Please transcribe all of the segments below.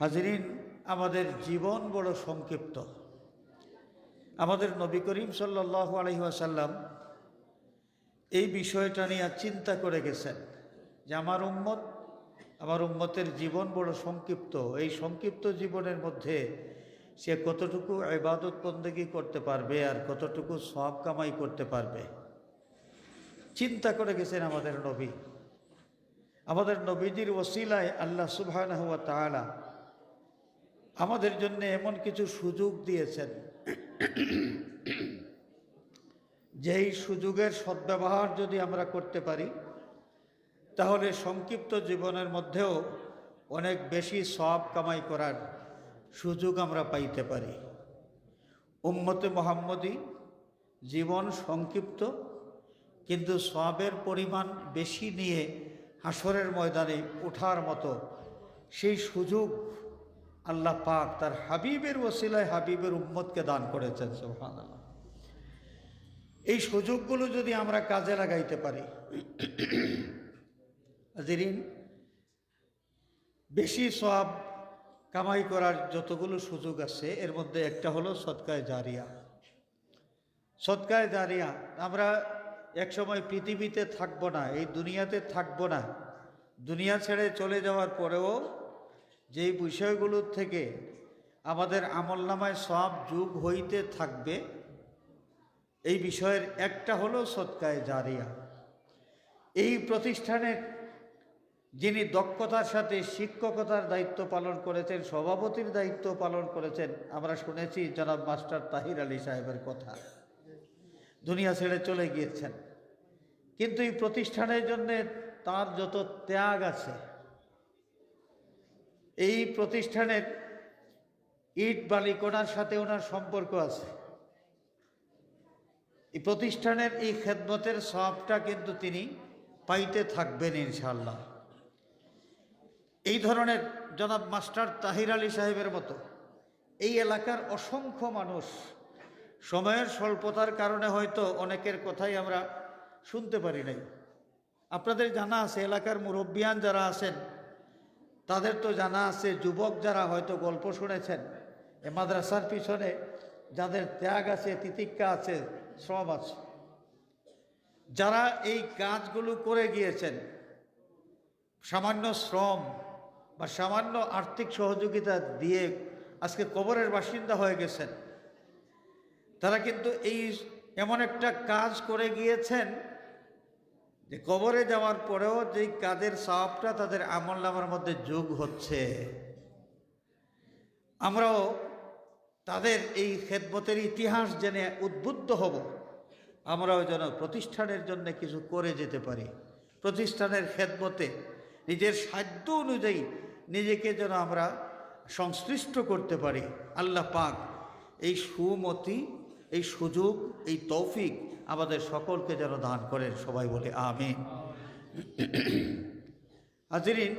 হাজিরিন, আমাদের জীবন বড় সংক্ষিপ্ত। আমাদের নবী করিম সাল্লাহ আলহিহাসাল্লাম এই বিষয়টা নিয়ে চিন্তা করে গেছেন যে আমার উম্মত, আমার উম্মতের জীবন বড় সংক্ষিপ্ত। এই সংক্ষিপ্ত জীবনের মধ্যে সে কতটুকু ইবাদত বন্দেগী করতে পারবে আর কতটুকু সব কামাই করতে পারবে? চিন্তা করে গেছেন আমাদের নবী। আমাদের নবীজির ওসিলায় আল্লাহ সুবাহ আমাদের জন্য এমন কিছু সুযোগ দিয়েছেন। যেই সুযোগের সদ্ব্যবহার যদি আমরা করতে পারি, তাহলে সংক্ষিপ্ত জীবনের মধ্যেও অনেক বেশি সব কামাই করার সুযোগ আমরা পাইতে পারি। উম্মতে মোহাম্মদী জীবন সংক্ষিপ্ত, কিন্তু সবের পরিমাণ বেশি নিয়ে হাসরের ময়দানে ওঠার মতো সেই সুযোগ আল্লাহ পাক তার হাবিবের ওসিলায় হাবিবের উম্মতকে দান করেছেন সোহান এই সুযোগগুলো যদি আমরা কাজে লাগাইতে পারি, হাজিরিন, বেশি সব কামাই করার যতগুলো সুযোগ আছে, এর মধ্যে একটা হলো সৎকায় জারিয়া। সৎকায় জারিয়া, আমরা একসময় পৃথিবীতে থাকব না, এই দুনিয়াতে থাকব না। দুনিয়া ছেড়ে চলে যাওয়ার পরেও যেই বিষয়গুলোর থেকে আমাদের আমলনামায় সব যুগ হইতে থাকবে, এই বিষয়ের একটা হলো সৎকায় জারিয়া। এই প্রতিষ্ঠানের যিনি দক্ষতার সাথে শিক্ষকতার দায়িত্ব পালন করেছেন, সভাপতির দায়িত্ব পালন করেছেন, আমরা শুনেছি জনাব মাস্টার তাহির আলী সাহেবের কথা। দুনিয়া ছেড়ে চলে গিয়েছেন। কিন্তু এই প্রতিষ্ঠানের জন্যে তার যত ত্যাগ আছে এই প্রতিষ্ঠানের ইট বালিকোনার সাথে ওনার সম্পর্ক আছে। এই প্রতিষ্ঠানের এই খেদমতের সবটা কিন্তু তিনি পাইতে থাকবেন ইনশাল্লাহ এই ধরনের জনাব মাস্টার তাহির আলী সাহেবের মতো এই এলাকার অসংখ্য মানুষ সময়ের স্বল্পতার কারণে হয়তো অনেকের কথাই আমরা শুনতে পারি নাই। আপনাদের জানা আছে, এলাকার মুরব্বিয়ান যারা আছেন তাদের তো জানা আছে, যুবক যারা হয়তো গল্প শুনেছেন, এ মাদ্রাসার পিছনে যাদের ত্যাগ আছে, তিতিক্ষা আছে শ্রম আছে। যারা এই কাজগুলো করে গিয়েছেন, সামান্য শ্রম বা সামান্য আর্থিক সহযোগিতা দিয়ে আজকে কবরের বাসিন্দা হয়ে গেছেন, তারা কিন্তু এই এমন একটা কাজ করে গিয়েছেন যে কবরে যাওয়ার পরেও যেই কাজের সাপটা তাদের আমল নামার মধ্যে যোগ হচ্ছে, আমরাও তাদের এই খেদমতের ইতিহাস জেনে উদ্বুদ্ধ হব। আমরাও যেন প্রতিষ্ঠানের জন্য কিছু করে যেতে পারি। প্রতিষ্ঠানের খেদমতে নিজের সাধ্য অনুযায়ী নিজেকে যেন আমরা সংশ্লিষ্ট করতে পারি। আল্লাহ পাক এই সুমতি এই সুযোগ, এই তৌফিক আমাদের সকলকে যেন দান করেন, সবাই বলে আমি হাজিরিন,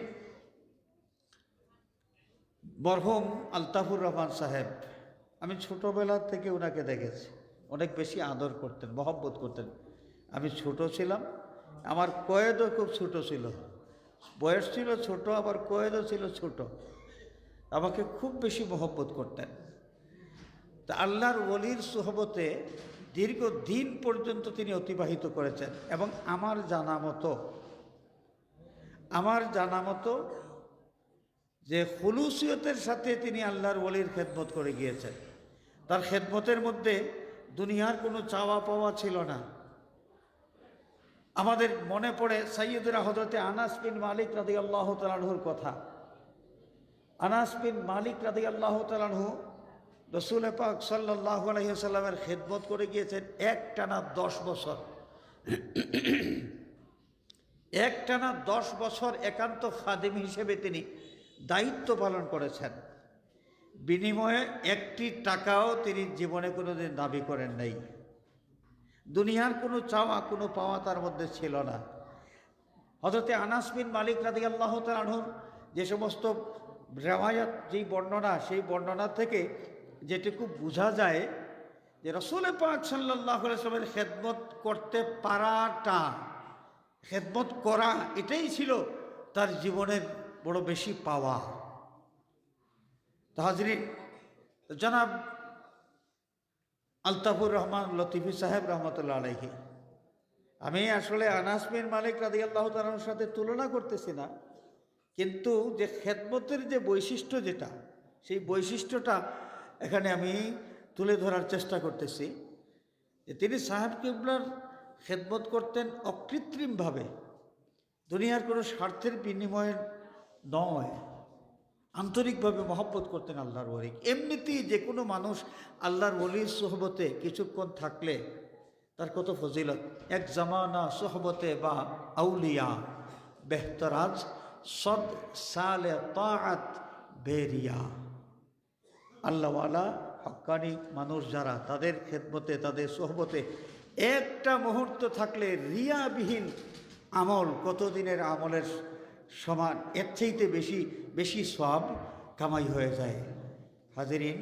মরহুম আলতাফুর রহমান সাহেব, আমি ছোটোবেলা থেকে ওনাকে দেখেছি। অনেক বেশি আদর করতেন, মহব্বত করতেন। আমি ছোট ছিলাম, আমার কয়েদও খুব ছোট ছিল। বয়স ছিল ছোট, আবার কয়েদও ছিল ছোট। আমাকে খুব বেশি মহব্বত করতেন। তা আল্লাহর ওলির সোহবতে দীর্ঘ দিন পর্যন্ত তিনি অতিবাহিত করেছেন। এবং আমার জানা মতো, আমার জানা মতো যে হুলুসিয়তের সাথে তিনি আল্লাহর ওলির খেদমত করে গিয়েছেন। তার খেদমতের মধ্যে দুনিয়ার কোনো চাওয়া পাওয়া ছিল না। আমাদের মনে পড়ে সৈয়দুর হজরতে আনাস বিন মালিক রাদি আল্লাহ তালাহুর কথা। আনাস বিন মালিক রাদি আল্লাহ তালাহু রসুল পাক সাল্লাহ আলহিসাল্লামের খেদমত করে গিয়েছেন এক টানা দশ বছর। এক টানা দশ বছর একান্ত খাদিম হিসেবে তিনি দায়িত্ব পালন করেছেন। বিনিময়ে একটি টাকাও তিনি জীবনে কোনোদিন দাবি করেন নাই। দুনিয়ার কোনো চাওয়া, কোনো পাওয়া তার মধ্যে ছিল না। হজরতে আনাস বিন মালিক রাদি আল্লাহ তালুর যে সমস্ত রেওয়ায়াত, যেই বর্ণনা, সেই বর্ণনা থেকে যেটুকু বোঝা যায় যে রসুল পাক সাল্লাহ সাল্লামের খেদমত করতে পারাটা, খেদমত করা এটাই ছিল তার জীবনের বড় বেশি পাওয়া। তো হাজরিন জনাব আলতাফুর রহমান লতিফি সাহেব রহমতুল্লাহ আলাইহি, আমি আসলে আনাস বিন মালিক রাদি আল্লাহ তালার সাথে তুলনা করতেছি না, কিন্তু যে খেদমতের যে বৈশিষ্ট্য যেটা, সেই বৈশিষ্ট্যটা এখানে আমি তুলে ধরার চেষ্টা করতেছি যে তিনি সাহেব কিবলার খেদমত করতেন অকৃত্রিমভাবে। দুনিয়ার কোনো স্বার্থের বিনিময়ে নয়। আন্তরিকভাবে মহব্বত করতেন আল্লাহর ওলি। এমনিতেই যে কোনো মানুষ আল্লাহর ওলির সোহবতে কিছুক্ষণ থাকলে তার কত ফজিলত? এক জামানা সোহবতে বা আউলিয়া, বেহতরাজ সদ সালে তাআত বেরিয়া। আল্লাহওয়ালা হক্কানি মানুষ যারা, তাদের খেদমতে, তাদের সোহবতে একটা মুহূর্ত থাকলে রিয়াবিহীন আমল কতদিনের আমলের সমান? এর চাইতে বেশি বেশি সব কামাই হয়ে যায়। হাজিরিন,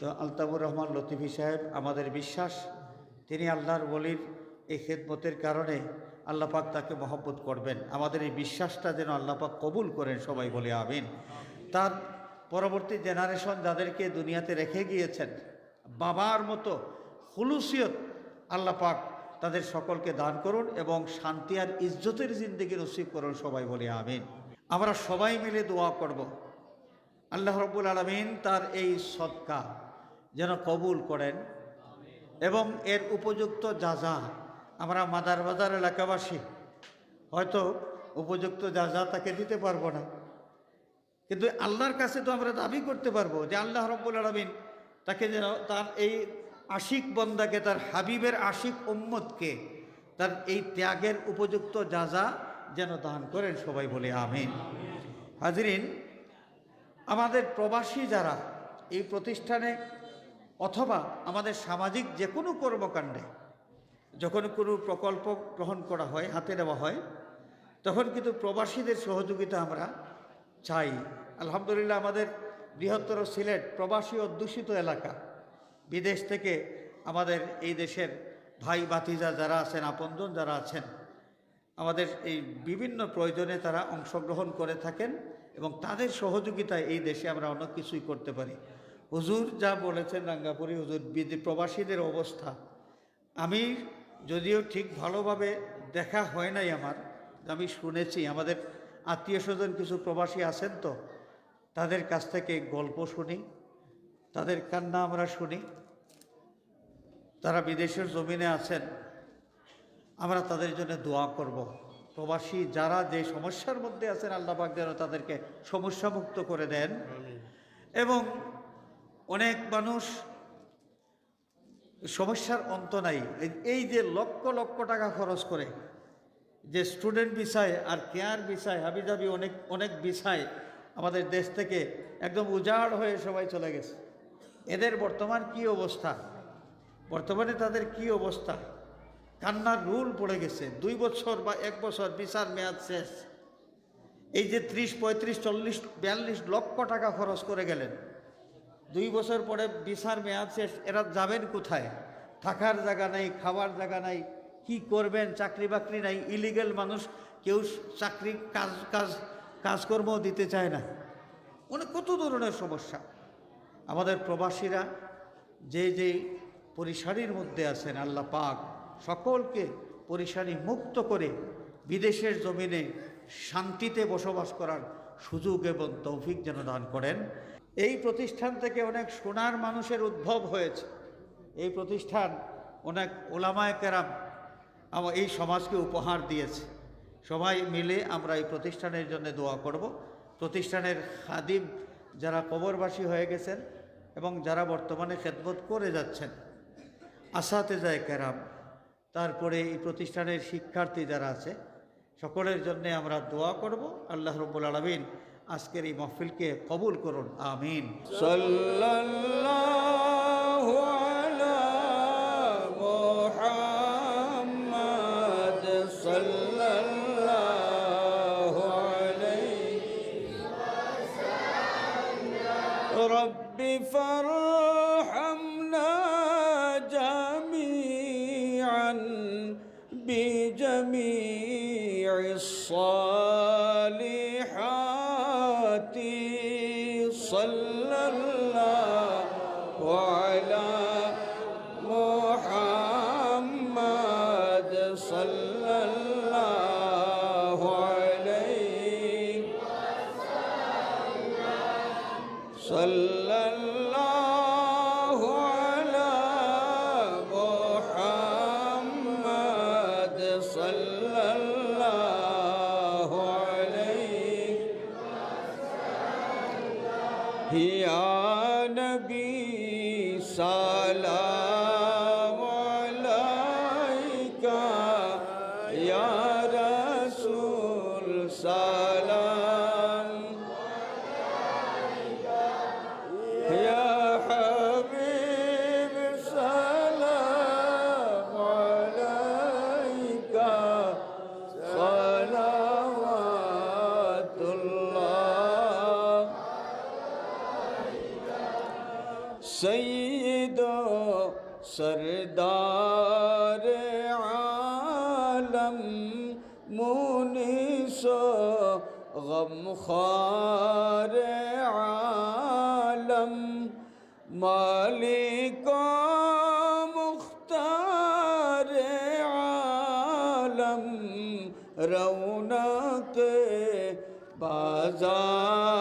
তো আলতাবুর রহমান লতিফি সাহেব, আমাদের বিশ্বাস, তিনি আল্লাহর বলির এই খেদমতের কারণে আল্লাহ পাক তাকে মহব্বত করবেন। আমাদের এই বিশ্বাসটা যেন আল্লাহ পাক কবুল করেন সবাই বলে আমিন। তার পরবর্তী জেনারেশন যাদেরকে দুনিয়াতে রেখে গিয়েছেন, বাবার মতো হুলুসিয়ত আল্লাহ পাক তাদের সকলকে দান করুন এবং শান্তি আর ইজ্জতের জিন্দিগি নসিব করুন সবাই বলে আমিন। আমরা সবাই মিলে দোয়া করব। আল্লাহ রব্বুল আলমিন তার এই সৎকা যেন কবুল করেন এবং এর উপযুক্ত যা যা আমরা মাদার বাজার এলাকাবাসী হয়তো উপযুক্ত যা যা তাকে দিতে পারব না। কিন্তু আল্লাহর কাছে তো আমরা দাবি করতে পারব যে আল্লাহ রব্বুল আলমিন তাকে যেন তার এই আশিক বন্দাকে, তার হাবিবের আশিক উম্মতকে, তার এই ত্যাগের উপযুক্ত যা যা যেন দান করেন সবাই বলে আমিন। হাজরিন, আমাদের প্রবাসী যারা এই প্রতিষ্ঠানে অথবা আমাদের সামাজিক যে কোনো কর্মকাণ্ডে যখন কোনো প্রকল্প গ্রহণ করা হয়, হাতে নেওয়া হয়, তখন কিন্তু প্রবাসীদের সহযোগিতা আমরা চাই। আলহামদুলিল্লাহ আমাদের বৃহত্তর সিলেট প্রবাসী অধ্যুষিত এলাকা। বিদেশ থেকে আমাদের এই দেশের ভাই বাতিজা যারা আছেন, আপনজন যারা আছেন, আমাদের এই বিভিন্ন প্রয়োজনে তারা অংশগ্রহণ করে থাকেন এবং তাদের সহযোগিতায় এই দেশে আমরা অনেক কিছুই করতে পারি। হুজুর যা বলেছেন রাঙ্গাপুরি, হুজুর বিদে, প্রবাসীদের অবস্থা। আমি যদিও ঠিক ভালোভাবে দেখা হয় নাই আমার, আমি শুনেছি। আমাদের আত্মীয় স্বজন কিছু প্রবাসী আছেন তো তাদের কাছ থেকে গল্প শুনি তাদের কান্না আমরা শুনি। তারা বিদেশের জমিনে আছেন আমরা তাদের জন্য দোয়া করব। প্রবাসী যারা যে সমস্যার মধ্যে আছেন আল্লাহ পাক যেন তাদেরকে সমস্যামুক্ত করে দেন। এবং অনেক মানুষ সমস্যার অন্ত নাই। এই যে লক্ষ লক্ষ টাকা খরচ করে যে স্টুডেন্ট বিষয় আর কেয়ার বিষয়, হাবিজাবি অনেক অনেক বিষয় আমাদের দেশ থেকে একদম উজাড় হয়ে সবাই চলে গেছে। এদের বর্তমান কি অবস্থা? বর্তমানে তাদের কি অবস্থা? কান্নার রুল পড়ে গেছে। দুই বছর বা এক বছর বিচার মেয়াদ শেষ। এই যে ত্রিশ, পঁয়ত্রিশ, চল্লিশ, বিয়াল্লিশ লক্ষ টাকা খরচ করে গেলেন। দুই বছর পরে বিচার মেয়াদ শেষ। এরা যাবেন কোথায়? থাকার জায়গা নাই, খাওয়ার জায়গা নাই কি করবেন? চাকরি বাকরি নাই ইলিগেল মানুষ, কেউ চাকরি কাজ কাজ কাজকর্ম দিতে চায় না। অনেক কত ধরনের সমস্যা? আমাদের প্রবাসীরা যে যে পরিসারির মধ্যে আছেন, আল্লাহ পাক সকলকে পরিসারি মুক্ত করে বিদেশের জমিনে শান্তিতে বসবাস করার সুযোগ এবং তৌফিক যেন দান করেন। এই প্রতিষ্ঠান থেকে অনেক সোনার মানুষের উদ্ভব হয়েছে। এই প্রতিষ্ঠান অনেক ওলামায় কেরাম আমার এই সমাজকে উপহার দিয়েছে। সবাই মিলে আমরা এই প্রতিষ্ঠানের জন্য দোয়া করব। প্রতিষ্ঠানের খাদিম যারা কবরবাসী হয়ে গেছেন এবং যারা বর্তমানে খেদমত করে যাচ্ছেন, আসাতে যায় কেরাম। তারপরে এই প্রতিষ্ঠানের শিক্ষার্থী যারা আছে, সকলের জন্যে আমরা দোয়া করব। আল্লাহ রব্বুল আলমিন আজকের এই মহফিলকে কবুল করুন। আমিন। সাল্লা فارحمنا جميعا بجميع الصالحات या नबी साला غم خار عالم مالک مختار عالم رونق بازار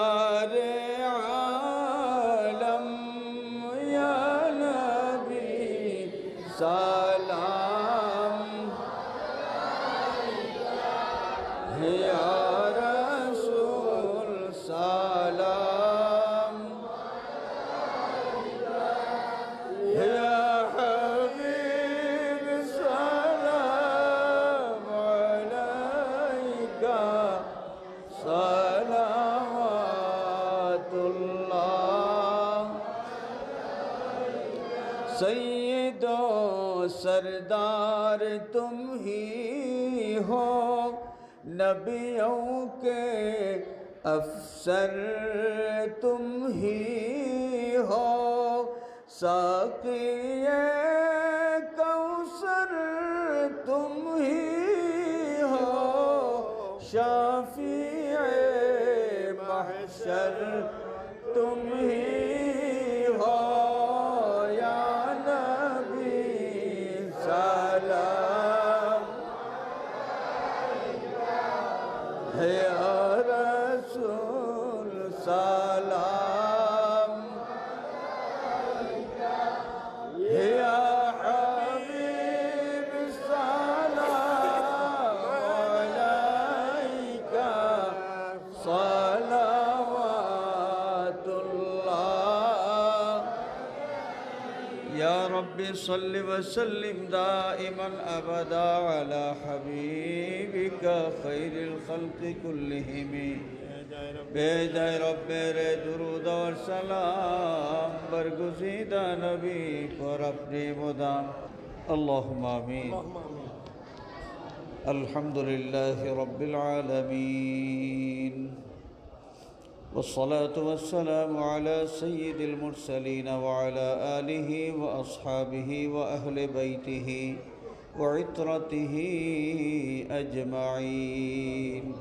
سردار تم ہی ہو نبیوں کے افسر تم ہی ہو ساقی صل وسلم دائما أبدا على حبيبك خير الخلق كلهم. بيداي رب میرے درود والسلام برغزيدا نبي نبی مدام. اللهم امين الحمد لله رب العالمين والصلاة والسلام على سيد المرسلين وعلى آله وأصحابه وأهل بيته وعترته أجمعين.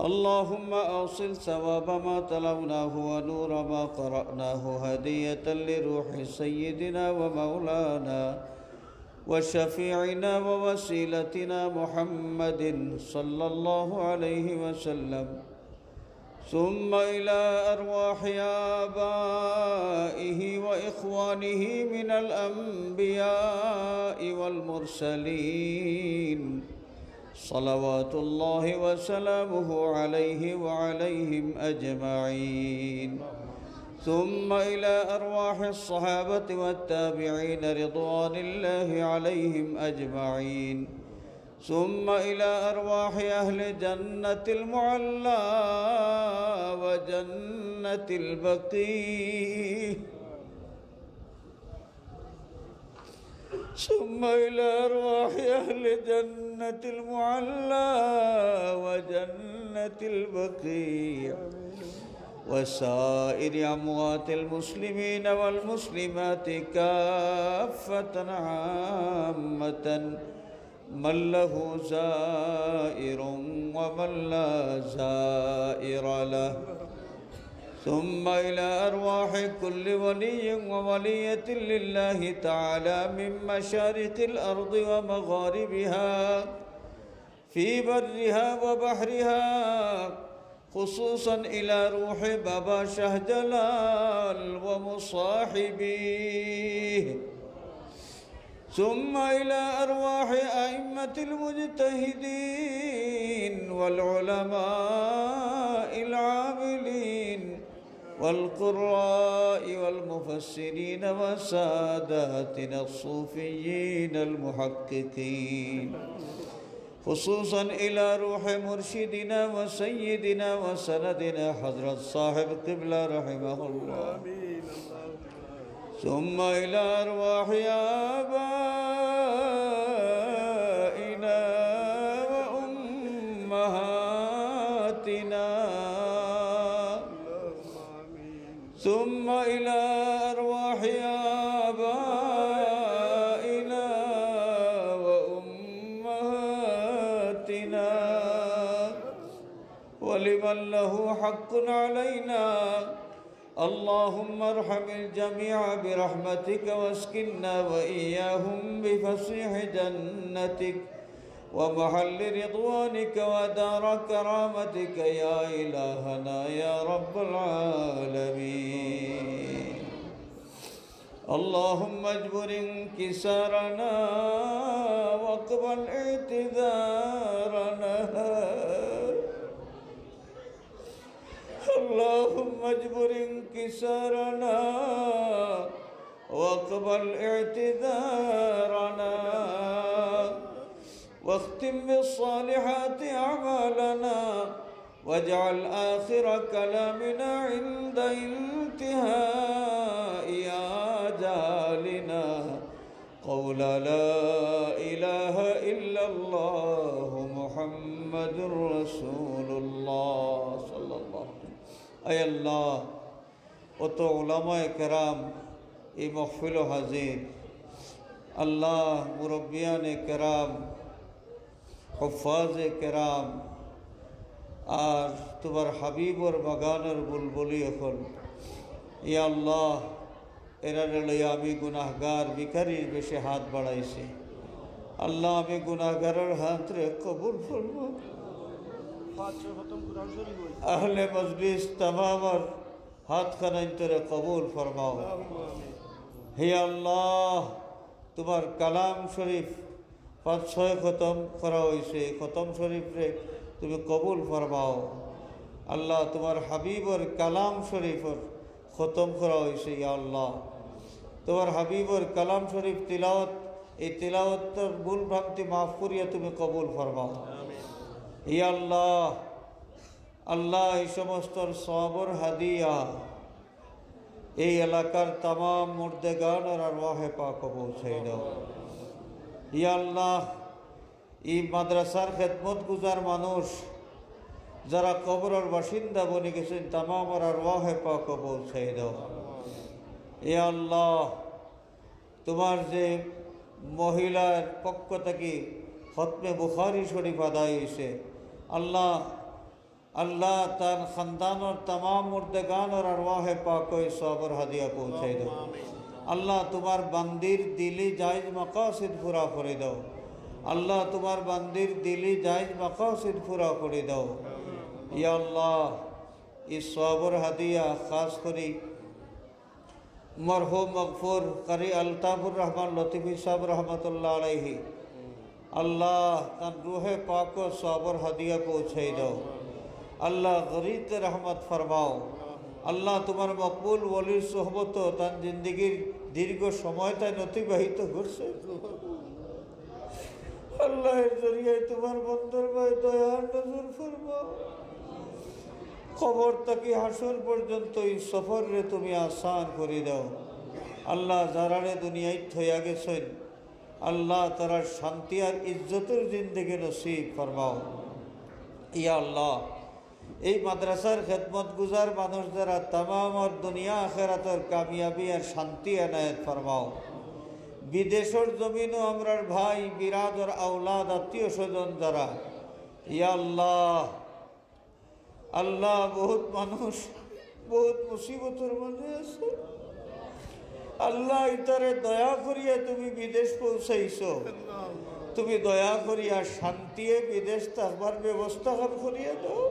اللهم أوصل ثواب ما تلوناه ونور ما قرأناه هدية لروح سيدنا ومولانا وشفيعنا ووسيلتنا محمد صلى الله عليه وسلم. ثم إلى أرواح آبائه وإخوانه من الأنبياء والمرسلين. صلوات الله وسلامه عليه وعليهم أجمعين. ثم إلى أرواح الصحابة والتابعين رضوان الله عليهم أجمعين. ثم إلى أرواح أهل جنة المعلى وجنة البقيع. ثم إلى أرواح أهل جنة المعلى وجنة البقيع. وسائر أموات المسلمين والمسلمات كافة عامة. من له زائر ومن لا زائر له. ثم إلى أرواح كل ولي وولية لله تعالى من مشارق الأرض ومغاربها في برها وبحرها خصوصا إلى روح بابا شاه جلال ومصاحبيه. ثم إلى أرواح أئمة المجتهدين والعلماء العاملين والقراء والمفسرين وساداتنا الصوفيين المحققين خصوصا إلى روح مرشدنا وسيدنا وسندنا حضرة صاحب قبلة رحمه الله. ثم إلى أرواح آبائنا وأمهاتنا. ثم إلى أرواح آبائنا وأمهاتنا. ولمن له حق علينا اللهم ارحم الجميع برحمتك واسكننا وإياهم بفسيح جنتك ومحل رضوانك ودار كرامتك يا إلهنا يا رب العالمين. اللهم اجبر انكسارنا واقبل اعتذارنا. اللهم اجبر انكسارنا واقبل اعتذارنا واختم بالصالحات أعمالنا واجعل آخر كلامنا عند انتهاء آجالنا. قول لا إله إلا الله محمد رسول الله. আল্লাহ অত ওলামায় কেরাম, এই মহফিল হাজির। আল্লাহ মুরব্বিয়ানে কেরাম, হফাজে কেরাম, আর তোমার হাবিবর বাগানের বুলবুলি এখন। ইয়া আল্লাহ এরা লইয়া আমি গুনাহগার ভিখারির বেশি হাত বাড়াইছি। আল্লাহ আমি গুনাহগারের হাত রে কবুল করব। আহলে মজলিস তমামর হাত খানাইন্তরে কবুল ফরমাও। হে আল্লাহ তোমার কালাম শরীফ পাঁচ ছয় খতম করা হয়েছে খতম শরীফরে তুমি কবুল ফরমাও। আল্লাহ তোমার হাবিবর কালাম শরীফর খতম করা হয়েছে ইয়া আল্লাহ। তোমার হাবিবর কালাম শরীফ তিলাওয়াত এই তিলাওয়াতর ভুল ভ্রান্তি মাফ করিয়া তুমি কবুল ফরমাও। আল্লাহ আল্লাহ এই সমস্ত সবর হাদিয়া এই এলাকার তাম মুর্দেগান আর ওয়াহে পাক পৌঁছাই দাও। আল্লাহ, এই মাদ্রাসার খেদমত গুজার মানুষ যারা কবরের বাসিন্দা বনে গেছেন তাম আর ওয়াহে পাক পৌঁছাই দাও। ইয়া আল্লাহ, তোমার যে মহিলার পক্ষ থেকে হতমে বুখারি শরীফ আদায় হয়েছে اللہ اللہ تن خاندان اور تمام مردگان اور ارواح پاک و صبر ہدیہ پہنچے دو۔ اللہ تمہار بندیر دلی جائز مقاصد پورا করে دو۔ اللہ تمہار بندیر দিলি جائز مقاصد پورا করে دو۔ یا اللہ اس সবর হাদিয়া خاص করি مرحوم مغفور قری الطاف الرحمن لطیفی صاحب رحمۃ اللہ علیہ۔ আল্লাহ তার রুহে পাক ও সবর হাদিয়া পৌঁছাই দাও। আল্লাহ গরিত রহমত ফরমাও। আল্লাহ তোমার মকবুল ওলির সোহবত তার জিন্দগির দীর্ঘ সময় তাই অতিবাহিত করছে আল্লাহের জরিয়ায় তোমার বন্ধর ভাই দয়ার নজর ফরমাও। খবর তাকে হাসর পর্যন্ত এই সফরে তুমি আসান করে দাও। আল্লাহ যারারে দুনিয়ায় থইয়া গেছেন আল্লাহ তারা শান্তি আর ইজ্জতের জিন্দগি নসিব ফরমাও। ইয়া আল্লাহ, এই মাদ্রাসার খেদমত গুজার মানুষ যারা তামাম আর দুনিয়া আখেরাতর কামিয়াবি আর শান্তি এনায়ত ফরমাও। বিদেশের জমিনও আমরার ভাই বিরাদর আউলাদ আত্মীয় স্বজন যারা, ইয়া আল্লাহ আল্লাহ বহুত মানুষ, বহুত মুসিবতের মাঝে আছে। আল্লাহ ইতারে দয়া করিয়া তুমি বিদেশ পৌঁছাইছো। তুমি দয়া করিয়া শান্তিয়ে বিদেশ থাকবার ব্যবস্থা কর করিয়া দাও।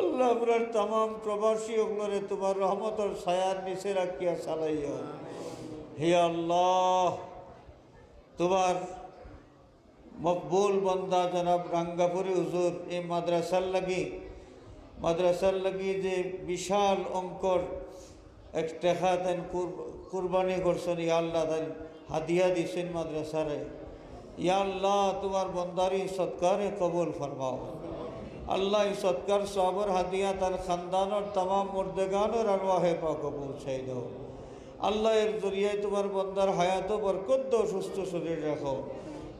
আল্লাহ আমরার তাম প্রবাসী ওগুলোরে তোমার রহমতর ছায়ার নিচে রাখিয়া চালাইয়া হে আল্লাহ, তোমার মকবুল বন্দা জনাব রাঙ্গাপুরি হুজুর, এই মাদ্রাসার লাগি মাদ্রাসার লাগি যে বিশাল অঙ্কর এক দেন কুরবানি করছেন, ইয়া আল্লাহ দেন হাদিয়া দিছেন মাদ্রাসারে। ইয়া আল্লাহ, তোমার বন্দারি সৎকারে কবুল ফরমাও। আল্লাহ এই সৎকার সবর হাদিয়া তার খানদানোর তাম মুর্দেগানোর আরওয়াহে পাক পৌঁছাই দাও। আল্লাহ এর জরিয়ায় তোমার বন্দার হায়াত বরকত দাও, সুস্থ শরীর রাখো।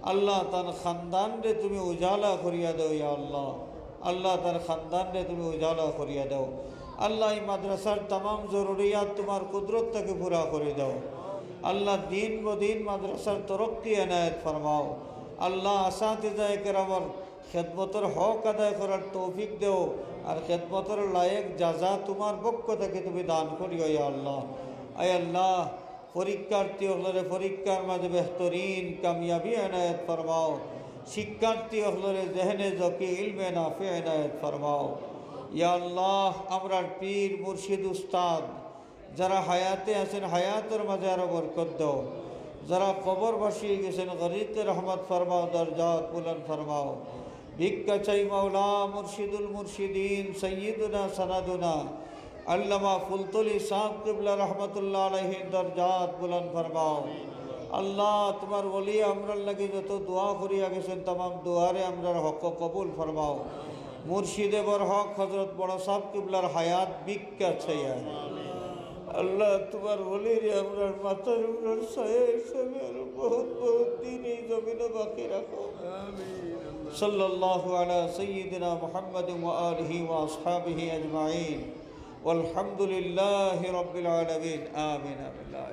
আল্লাহ তার খানদান রে তুমি উজালা করিয়া দাও, ইয়া আল্লাহ। আল্লাহ তার খানদান রে তুমি উজালা করিয়া দাও। আল্লাহ এই মাদ্রাসার তাম জরুরিয়াত তোমার কুদরতটাকে পুরা করে দাও। আল্লাহ দিন ব দিন মাদ্রাসার তরক্কি এনায়ত ফরমাও। আল্লাহ আসাতে যায় কেরামর খেদমতর হক আদায় করার তৌফিক দেও আর খেদমতর লায়ক যা তোমার পক্ষ থেকে তুমি দান করিও আল্লাহ। আয় আল্লাহ, পরীক্ষার্থী হলরে পরীক্ষার মাঝে বেহতরিন, কামিয়াবি এনায়ত ফরমাও। শিক্ষার্থী হলরে জেহনে জকি, ইলমে নাফে এনায়ত ফরমাও। ইয়া আল্লাহ, আমরার পীর, মুর্শিদ, উস্তাদ, যারা হায়াতে আছেন, হায়াতের মাঝে আরও বরকত দাও। যারা কবর বসিয়ে গেছেন গরিবকে রহমত ফরমাও, দরজাত বুলন ফরমাও। ভিক্ষা চাই মাওলা, মুর্শিদুল মুর্শিদিন সৈয়দুনা সনাদুনা। আল্লামা ফুলতলি সাহ কিবলা রহমতুল্লাহ আলহিন দরজাত বুলন ফরমাও। আল্লাহ, তোমার বলি আমরার লাগে যত দোয়া করিয়া গেছেন তাম দোয়ারে আমরার হক কবুল ফরমাও। মুর্শিদে বর হক হজরত বড় সাহ কিবলার হায়াত ভিক্ষা ছাইয়া আল্লাহ তোমার বলি রে আমরার মাথার উপর ছায়া হিসেবে আরো বহুত বহুত দিন এই জমিনে বাকি রাখো صلى الله على سيدنا محمد وآله وأصحابه أجمعين والحمد لله رب العالمين آمين بالله